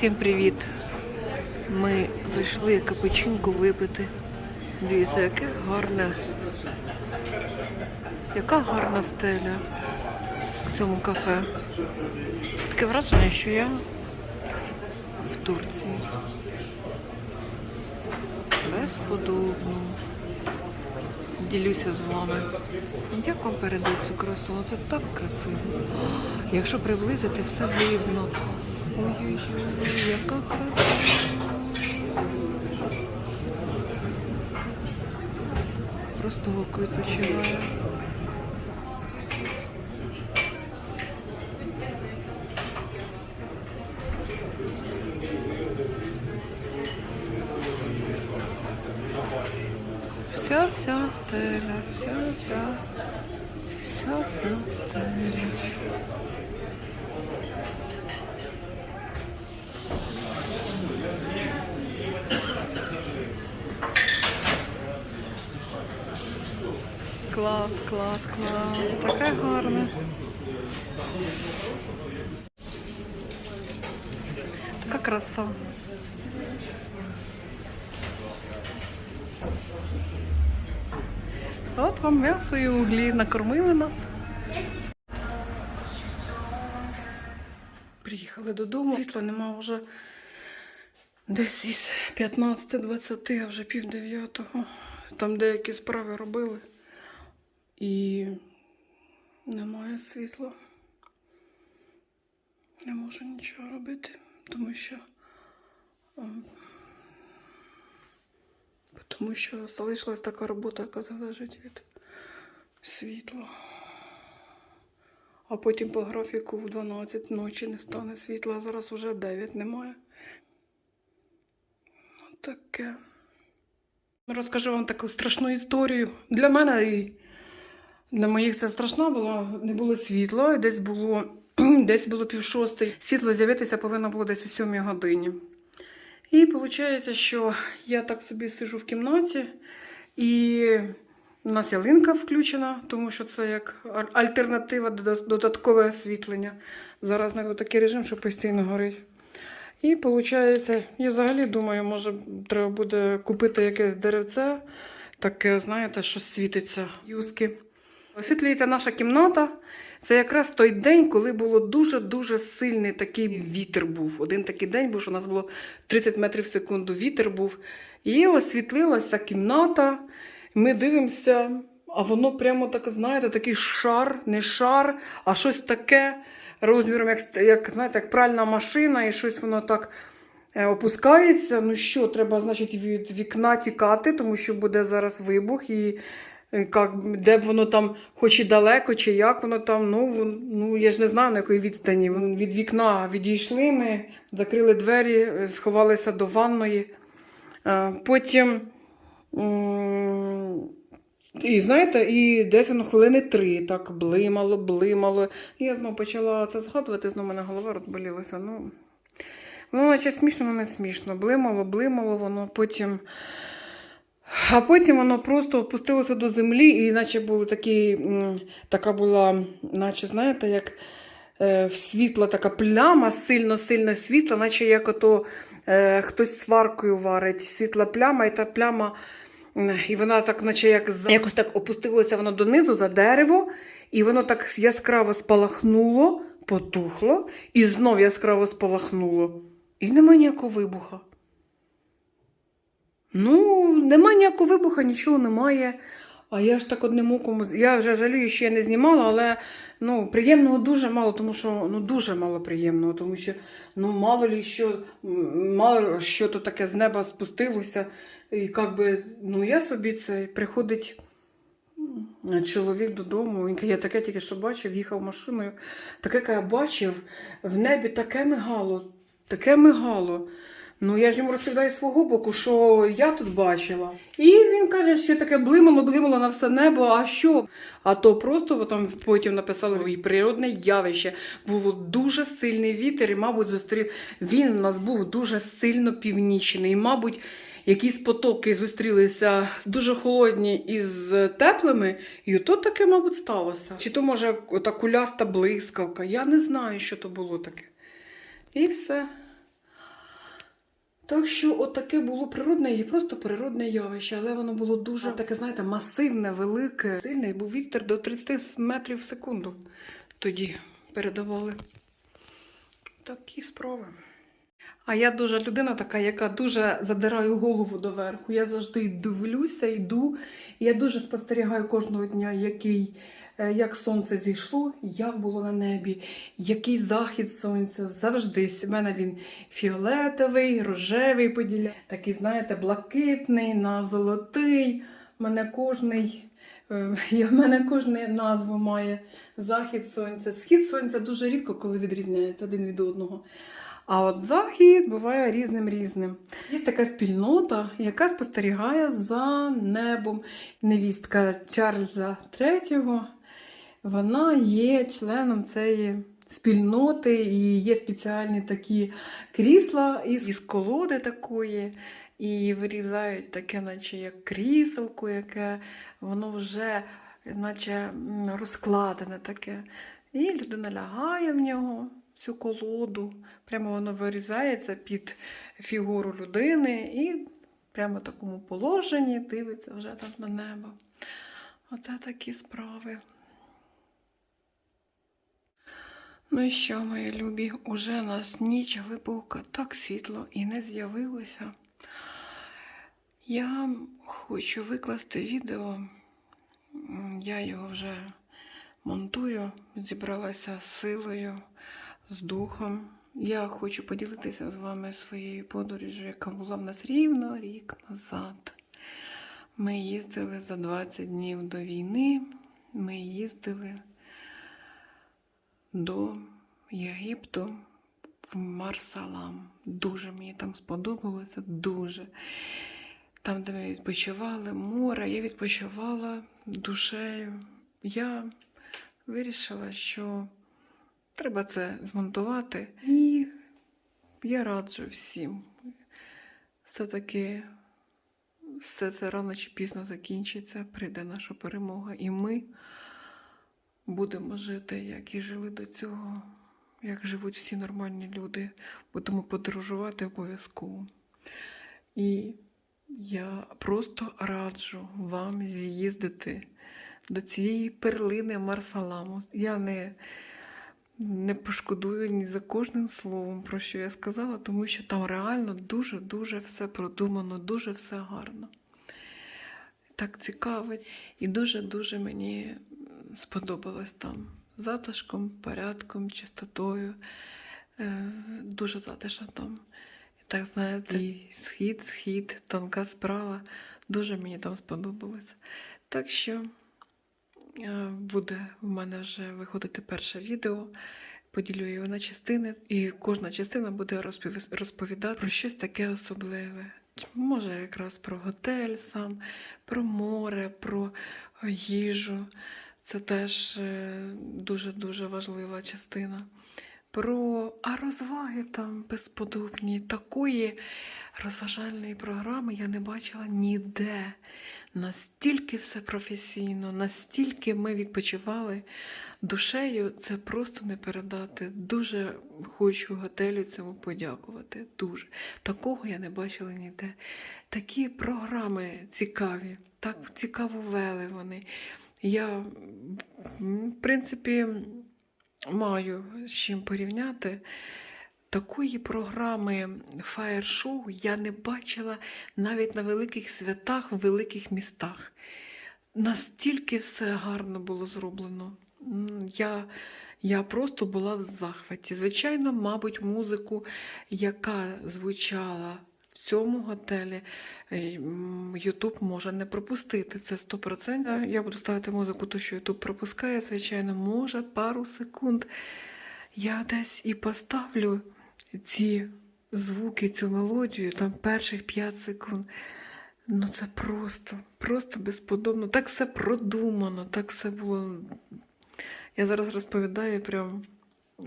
Всім привіт! Ми зайшли капучинку випити. Дивіться, яке гарне. Яка гарна стеля в цьому кафе. Таке враження, що я в Турції. Безподобно. Ділюся з вами. Як вам передати цю красу? Це так красиво. Якщо приблизити, все видно. Ой-ой-ой, яка краса. Просто око відпочиває. Все, все, стеля, все, все, все, все, стеля. Клас, клас, клас. Таке гарне. Така краса. От вам м'ясо і углі накормили нас. Приїхали додому. Світла нема вже десь із 15-20, а вже пів дев'ятого. Там деякі справи робили. І немає світла. Не можу нічого робити, тому що ем, тому що залишилась така робота, яка залежить від світла. А потім по графіку в 12 ночі не стане світла, а зараз вже 9 немає. Таке. Розкажу вам таку страшну історію. Для мене і для моїх це страшна була, не було світла, десь було десь було пів шостої. Світло з'явитися повинно було десь у сьомій годині. І виходить, що я так собі сижу в кімнаті, і у нас ялинка включена, тому що це як альтернатива, дода- додаткове освітлення. Зараз знайду такий режим, що постійно горить. І виходить, я взагалі думаю, може, треба буде купити якесь деревце, таке, знаєте, що світиться, юзки. Освітлюється наша кімната. Це якраз той день, коли було дуже-дуже сильний такий вітер був. Один такий день був, що у нас було 30 метрів в секунду вітер був. І освітлилася кімната. Ми дивимося, а воно прямо так, знаєте, такий шар, не шар, а щось таке розміром, як, як, знаєте, як пральна машина, і щось воно так е, опускається. Ну що, треба, значить, від вікна тікати, тому що буде зараз вибух. І як, де б воно там, хоч і далеко, чи як воно там, ну, ну я ж не знаю на якої відстані. Від вікна відійшли ми, закрили двері, е, сховалися до ванної. Е, Потім. І знаєте, і десь воно хвилини три так блимало, блимало. І я знову почала це згадувати, знову мене голова розболілася. Ну, воно наче смішно, але не смішно. Блимало, блимало воно, потім. А потім воно просто опустилося до землі, і наче були такі, така була, наче, знаєте, як е, світла така пляма, сильно-сильно світла, наче як ото е, хтось сваркою варить, світла пляма, і та пляма, і вона так, наче як якось так опустилося воно донизу за дерево, і воно так яскраво спалахнуло, потухло, і знов яскраво спалахнуло. І нема ніякого вибуха. Ну, нема ніякого вибуха, нічого немає. А я ж так одним оком. Я вже жалію, що я не знімала, але ну, приємного дуже мало, тому що ну, дуже мало приємного, тому що ну, мало ли що, мало що то таке з неба спустилося. І як би, ну, я собі це приходить чоловік додому. Він каже, я таке тільки що бачив, їхав машиною. Таке, як я бачив, в небі таке мигало, таке мигало. Ну, я ж йому розповідаю з свого боку, що я тут бачила. І він каже, що таке блимало, блимало на все небо. А що? А то просто там потім написали і природне явище. Був дуже сильний вітер, і, мабуть, зустрів. Він у нас був дуже сильно північний. І, мабуть, якісь потоки зустрілися дуже холодні із теплими, і ото таке, мабуть, сталося. Чи то, може, та куляста блискавка. Я не знаю, що то було таке. І все. Так що от таке було природне і просто природне явище, але воно було дуже таке, знаєте, масивне, велике, сильне, і був вітер до 30 метрів в секунду. Тоді передавали такі справи. А я дуже людина така, яка дуже задираю голову доверху. Я завжди дивлюся, йду. Я дуже спостерігаю кожного дня, який, як сонце зійшло, як було на небі, який захід сонця. Завжди. У мене він фіолетовий, рожевий поділяє, такий, знаєте, блакитний, на золотий. Мене кожний. е, і в мене кожна назва має захід сонця. Схід сонця дуже рідко, коли відрізняється один від одного. А от захід буває різним різним. Є така спільнота, яка спостерігає за небом. Невістка Чарльза III, вона є членом цієї спільноти, і є спеціальні такі крісла із, колоди такої. І вирізають таке, наче як кріселко, яке воно вже наче розкладене таке. І людина лягає в нього, цю колоду. Прямо воно вирізається під фігуру людини і прямо в такому положенні дивиться вже там на небо. Оце такі справи. Ну що, мої любі, уже нас ніч глибока, так світло і не з'явилося. Я хочу викласти відео. Я його вже монтую, зібралася з силою, з духом. Я хочу поділитися з вами своєю подорожю, яка була в нас рівно рік назад. Ми їздили за 20 днів до війни. Ми їздили до Єгипту в Марсалам. Дуже мені там сподобалося, дуже. Там, де ми відпочивали, море, я відпочивала душею. Я вирішила, що треба це змонтувати. І я раджу всім. Все-таки все це рано чи пізно закінчиться, прийде наша перемога, і ми будемо жити, як і жили до цього, як живуть всі нормальні люди. Будемо подорожувати обов'язково. І я просто раджу вам з'їздити до цієї перлини Марсаламу. Я не, не пошкодую ні за кожним словом, про що я сказала, тому що там реально дуже-дуже все продумано, дуже все гарно. Так цікаво. І дуже-дуже мені сподобалось там затишком, порядком, чистотою. Е, Дуже затишно там. Так, знаєте, і схід, схід, тонка справа. Дуже мені там сподобалось. Так що е, буде в мене вже виходити перше відео. Поділю його на частини, і кожна частина буде розповідати про щось таке особливе. Може, якраз про готель сам, про море, про їжу. Це теж е, дуже-дуже важлива частина. Про а розваги там безподобні. Такої розважальної програми я не бачила ніде. Настільки все професійно, настільки ми відпочивали душею, це просто не передати. Дуже хочу готелю цьому подякувати. Дуже. Такого я не бачила ніде. Такі програми цікаві, так цікаво вели вони. Я, в принципі, маю з чим порівняти. Такої програми фаєр-шоу я не бачила навіть на великих святах в великих містах. Настільки все гарно було зроблено. Я, я просто була в захваті. Звичайно, мабуть, музику, яка звучала цьому готелі, Ютуб може не пропустити. Це 100%. Я буду ставити музику, то що Ютуб пропускає, звичайно, може пару секунд. Я десь і поставлю ці звуки, цю мелодію, там перших 5 секунд. Ну це просто, просто безподобно. Так все продумано, так все було. Я зараз розповідаю, прям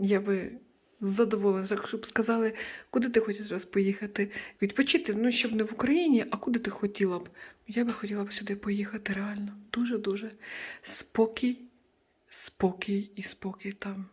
я би задоволена, якщо б сказали, куди ти хочеш зараз поїхати відпочити. Ну, щоб не в Україні, а куди ти хотіла б? Я би хотіла б сюди поїхати реально. Дуже-дуже спокій, спокій і спокій там.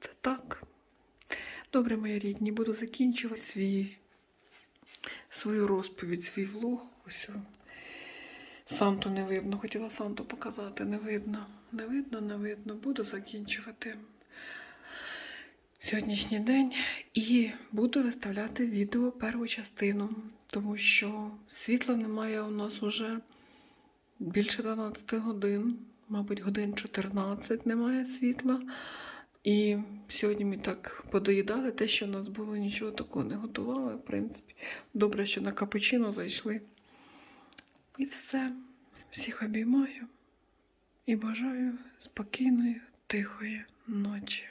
Це так. Добре, мої рідні, буду закінчувати свій свою розповідь, свій влог. Ось. Санту не видно. Хотіла Санту показати. Не видно. Не видно, не видно. Буду закінчувати сьогоднішній день і буду виставляти відео першу частину, тому що світла немає у нас уже більше 12 годин, мабуть, годин 14 немає світла. І сьогодні ми так подоїдали те, що в нас було, нічого такого не готували. В принципі, добре, що на капучино зайшли. І все. Всіх обіймаю і бажаю спокійної, тихої ночі.